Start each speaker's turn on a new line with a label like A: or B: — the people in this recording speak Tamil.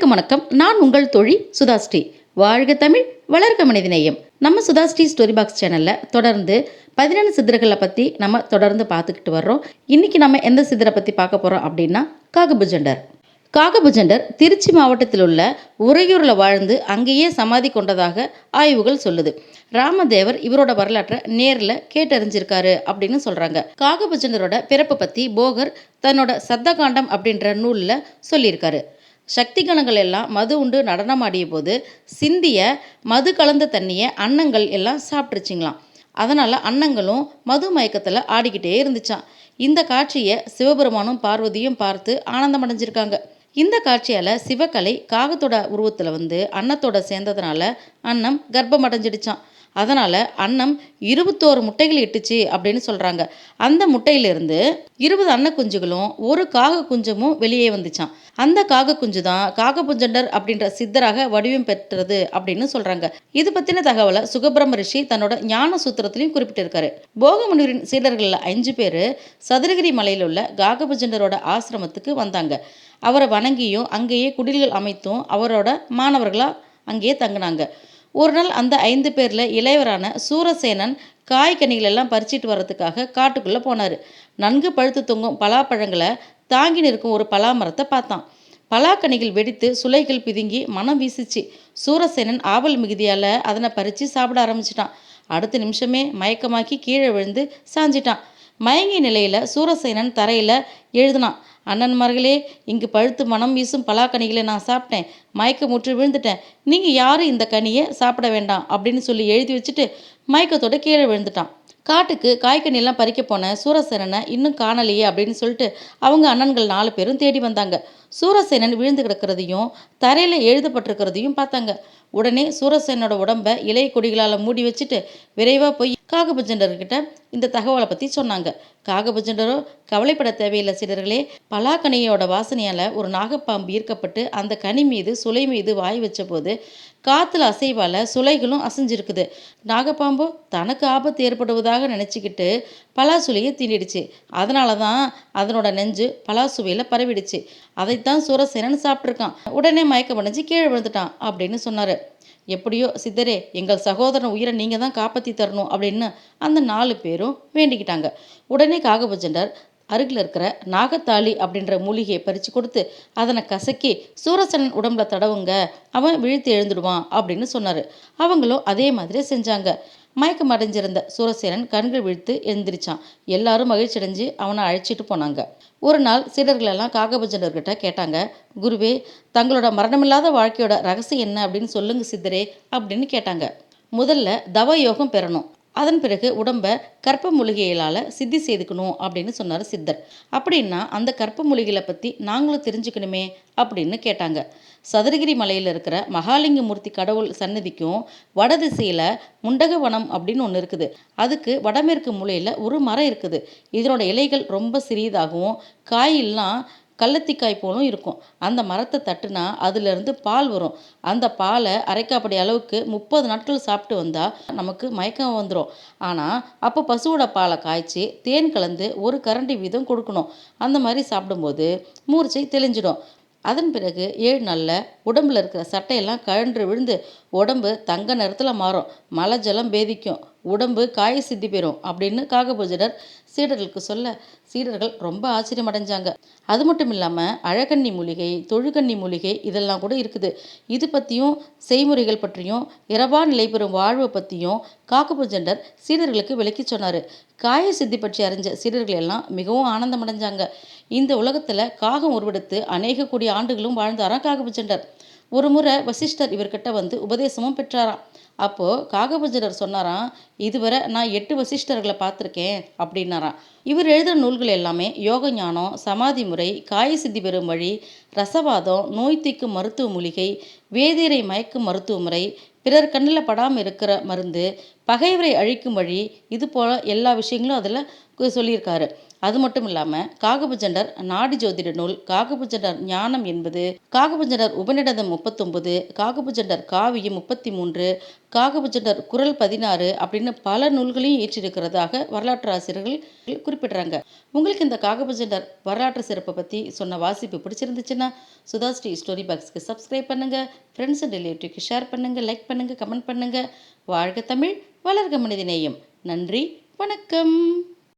A: அனைவருக்கும் வணக்கம். நான் உங்கள் தொழில் சுதாஸ்ரீ. வாழ்க தமிழ் வளர்க மனிதநேயம் நம்ம சுதாஸ்ரீ ஸ்டோரி பாக்ஸ் சேனலில் தொடர்ந்து பதினெண்டு சித்தர்களை பற்றி நம்ம தொடர்ந்து பார்த்துக்கிட்டு வர்றோம். இன்னைக்கு நம்ம எந்த சித்தரை பற்றி பார்க்க போகிறோம் அப்படின்னா காகபுஜண்டர். காகபுஜண்டர் திருச்சி மாவட்டத்தில் உள்ள உறையூரில் வாழ்ந்து அங்கேயே சமாதி கொண்டதாக ஆய்வுகள் சொல்லுது. ராமதேவர் இவரோட வரலாற்றை நேரில் கேட்டறிஞ்சிருக்காரு அப்படின்னு சொல்கிறாங்க காகபுஜண்டரோட பிறப்பை பற்றி போகர் தன்னோட சத்தகாண்டம் அப்படின்ற நூலில் சொல்லியிருக்காரு. சக்தி கணங்கள் எல்லாம் மது உண்டு நடனமாடிய போது சிந்திய மது கலந்த தண்ணியை அன்னங்கள் எல்லாம் சாப்பிட்ருச்சிங்களாம் அதனால் அன்னங்களும் மது மயக்கத்தில் ஆடிக்கிட்டே இருந்துச்சான் இந்த காட்சியை சிவபெருமானும் பார்வதியும் பார்த்து ஆனந்தம் அடைஞ்சிருக்காங்க இந்த காட்சியால் சிவகலை காகத்தோட உருவத்தில் வந்து அன்னத்தோட சேர்ந்ததுனால அன்னம் கர்ப்பம் அடைஞ்சிடுச்சான் அதனால் அன்னம் இருபத்தோரு முட்டைகள் இட்டுச்சு அப்படின்னு சொல்கிறாங்க அந்த முட்டையிலிருந்து இருபது அன்ன குஞ்சுகளும் ஒரு காக குஞ்சுமும் வெளியே வந்துச்சான் அந்த காக குஞ்சு தான் காகபுஞ்சண்டர் அப்படின்ற சித்தராக வடிவம் பெற்றது அப்படின்னு சொல்கிறாங்க இது பற்றின தகவலை சுகபிரம ரிஷி தன்னோட ஞான சூத்திரத்திலையும் குறிப்பிட்டிருக்காரு. போகமுனிவரின் சீடர்களில் அஞ்சு பேர் சதுரகிரி மலையில் உள்ள காகபுஜண்டரோட ஆசிரமத்துக்கு வந்தாங்க. அவரை வணங்கியும் அங்கேயே குடில்கள் அமைத்தும் அவரோட மாணவர்களாக அங்கேயே தங்கினாங்க. ஒரு நாள் அந்த ஐந்து பேரில் இளையவரான சூரசேனன் காய்கனிகள் எல்லாம் பறிச்சிட்டு வர்றதுக்காக காட்டுக்குள்ளே போனார். நன்கு பழுத்து தொங்கும் பலாப்பழங்களை தாங்கி நிற்கும் ஒரு பலாமரத்தை பார்த்தான். பலாக்கனிகள் வெடித்து சுலைகள் பிதுங்கி மனம் வீசிச்சு. சூரசேனன் ஆவல் மிகுதியால் அதனை பறித்து சாப்பிட ஆரம்பிச்சிட்டான். அடுத்த நிமிஷமே மயக்கமாக்கி கீழே விழுந்து சாஞ்சிட்டான். மயங்கிய நிலையில் சூரசேனன் தரையில் எழுதினான். அண்ணன்மார்களே இங்கு பழுத்து மனம் வீசும் பலாக்கனிகளை நான் சாப்பிட்டேன். மயக்கமுற்று விழுந்துட்டேன். நீங்கள் யாரும் இந்த கனியை சாப்பிட வேண்டாம் அப்படின்னு சொல்லி எழுதி வச்சுட்டு மயக்கத்தோட கீழே விழுந்துட்டான். காட்டுக்கு காய்கனியெல்லாம் பறிக்க போன சூரசேனனை இன்னும் காணலையே அப்படின்னு சொல்லிட்டு அவங்க அண்ணன்கள் நாலு பேரும் தேடி வந்தாங்க. சூரசேனன் விழுந்து கிடக்கிறதையும் தரையில் எழுதப்பட்டிருக்கிறதையும் பார்த்தாங்க. உடனே சூரசேனோட உடம்பை இலை கொடிகளால் மூடி வச்சுட்டு விரைவாக போய் காகபஜண்டர்கிட்ட இந்த தகவலை பற்றி சொன்னாங்க. காகபஜண்டரோ கவலைப்பட தேவையில்லை சிலர்களே பலாக்கனியோட வாசனையால் ஒரு நாகப்பாம்பு ஈர்க்கப்பட்டு அந்த கனி மீது சுலை மீது வாய் வச்ச போது காற்றுல அசைவால் சுலைகளும் அசைஞ்சிருக்குது. நாகப்பாம்போ தனக்கு ஆபத்து ஏற்படுவதாக நினச்சிக்கிட்டு பலாசுலையை தீண்டிடுச்சு. அதனால தான் அதனோட நெஞ்சு பலாசுவையில் பரவிடுச்சு. அதைத்தான் சூரசேனன் சாப்பிட்ருக்கான் உடனே மயக்கம் அடைஞ்சு கீழே விழுந்துட்டான் அப்படின்னு சொன்னார். எப்படியோ சித்தரே எங்கள் சகோதரன் உயிரை நீங்கள் தான் காப்பாற்றி தரணும் அப்படின்னு அந்த நாலு பேரும் வேண்டிக்கிட்டாங்க. உடனே காகபஜண்டர் அருகில் இருக்கிற நாகத்தாளி அப்படின்ற மூலிகையை பறித்து கொடுத்து அதனை கசக்கி சூரசனன் உடம்புல தடவுங்க அவன் விழுத்து எழுந்துடுவான் அப்படின்னு சொன்னார். அவங்களும் அதே மாதிரி செஞ்சாங்க. மயக்கம் அடைஞ்சிருந்த சூரசேனன் கண்கள் விழுத்து எழுந்திரிச்சான் எல்லாரும் மகிழ்ச்சி அடைஞ்சு அவனை அழைச்சிட்டு போனாங்க. ஒரு நாள் சீடர்களெல்லாம் காகபஜனர்கிட்ட கேட்டாங்க குருவே தங்களோட மரணமில்லாத வாழ்க்கையோட ரகசியம் என்ன அப்படின்னு சொல்லுங்க சித்தரே அப்படின்னு கேட்டாங்க. முதல்ல தவ யோகம் பெறணும். அதன் பிறகு உடம்ப கற்ப மூலிகைகளால் சித்தி செய்துக்கணும் அப்படின்னு சொன்னார் சித்தர். அப்படின்னா அந்த கற்ப மூலிகைகளை பற்றி நாங்களும் தெரிஞ்சுக்கணுமே அப்படின்னு கேட்டாங்க. சதுரகிரி மலையில் இருக்கிற மகாலிங்க மூர்த்தி கடவுள் சன்னதிக்கும் வடதிசையில் முண்டகவனம் அப்படின்னு ஒன்று இருக்குது. அதுக்கு வடமேற்கு மூலையில் ஒரு மரம் இருக்குது. இதனோட இலைகள் ரொம்ப சிறியதாகவும் காயெல்லாம் கள்ளத்திக்காய் போலும் இருக்கும். அந்த மரத்தை தட்டுனா அதுலேருந்து பால் வரும். அந்த பாலை அரைக்காப்படி அளவுக்கு முப்பது நாட்கள் சாப்பிட்டு வந்தால் நமக்கு மயக்கம் வந்துடும் ஆனால் அப்போ பசுவோட பாலை காய்ச்சி தேன் கலந்து ஒரு கரண்டி வீதம் கொடுக்கணும். அந்த மாதிரி சாப்பிடும்போது மூர்ச்சை தெளிஞ்சிடும். அதன் பிறகு ஏழு நாளில் உடம்புல இருக்கிற சட்டையெல்லாம் கழன்று விழுந்து உடம்பு தங்க நிறத்தில் மாறும். மலை ஜலம் பேதிக்கும். உடம்பு காய சித்தி பெறும் அப்படின்னு காகபூஜனர் சீடர்களுக்கு சொல்ல சீடர்கள் ரொம்ப ஆச்சரியமடைஞ்சாங்க அது மட்டும் இல்லாமல் அழகண்ணி மூலிகை தொழுகண்ணி மூலிகை இதெல்லாம் கூட இருக்குது. இது பற்றியும் செய்முறைகள் பற்றியும் இரவா நிலை பெறும் வாழ்வு பற்றியும் காகபூஜண்டர் சீடர்களுக்கு விளக்கி சொன்னார். காய சித்தி பற்றி அறிஞ்ச சீடர்கள் எல்லாம் மிகவும் ஆனந்தம் அடைஞ்சாங்க. இந்த உலகத்தில் காகம் உருவெடுத்து அநேக கோடி ஆண்டுகளும் வாழ்ந்தாராம் காகபூஜண்டர் ஒரு முறை வசிஷ்டர் இவர்கிட்ட வந்து உபதேசமும் பெற்றாராம். அப்போது காகபுஜரர் சொன்னாராம் இதுவரை நான் எட்டு வசிஷ்டர்களை பார்த்துருக்கேன் அப்படின்னாராம். இவர் எழுதுகிற நூல்கள் எல்லாமே யோக ஞானம் சமாதி முறை காய சித்தி பெறும் வழி ரசவாதம் நோய் தீக்கும் மருத்துவ மூலிகை வேதியரை மயக்கும் மருத்துவ முறை பிறர் கண்ணில் படாமல் இருக்கிற மருந்து பகைவரை அழிக்கும் வழி இது போல் எல்லா விஷயங்களும் அதில் சொல்லியிருக்காரு. அது மட்டும் இல்லாமல் காகபுஜண்டர் நாடி ஜோதிட நூல் காகபுஜண்டர் ஞானம் என்பது காகபுஜண்டர் உபநிடதம் முப்பத்தொன்பது காகபுஜண்டர் காவியம் முப்பத்தி மூன்று காகபுஜண்டர் குரல் பதினாறு அப்படின்னு பல நூல்களையும் ஏற்றிருக்கிறதாக வரலாற்று ஆசிரியர்கள் குறிப்பிடுறாங்க. உங்களுக்கு இந்த காகபுஜண்டர் வரலாற்று சிறப்பை பற்றி சொன்ன வாசிப்பு பிடிச்சிருந்துச்சுன்னா சுதாஸ்ரீ ஸ்டோரி பாக்ஸ்க்கு சப்ஸ்கிரைப் பண்ணுங்கள் ஃப்ரெண்ட்ஸ் அண்ட் ரிலேட்டிவ்க்கு ஷேர் பண்ணுங்கள் லைக் பண்ணுங்கள் கமெண்ட் பண்ணுங்கள் வாழ்க தமிழ் வளர்க மனிதநேயம். நன்றி வணக்கம்.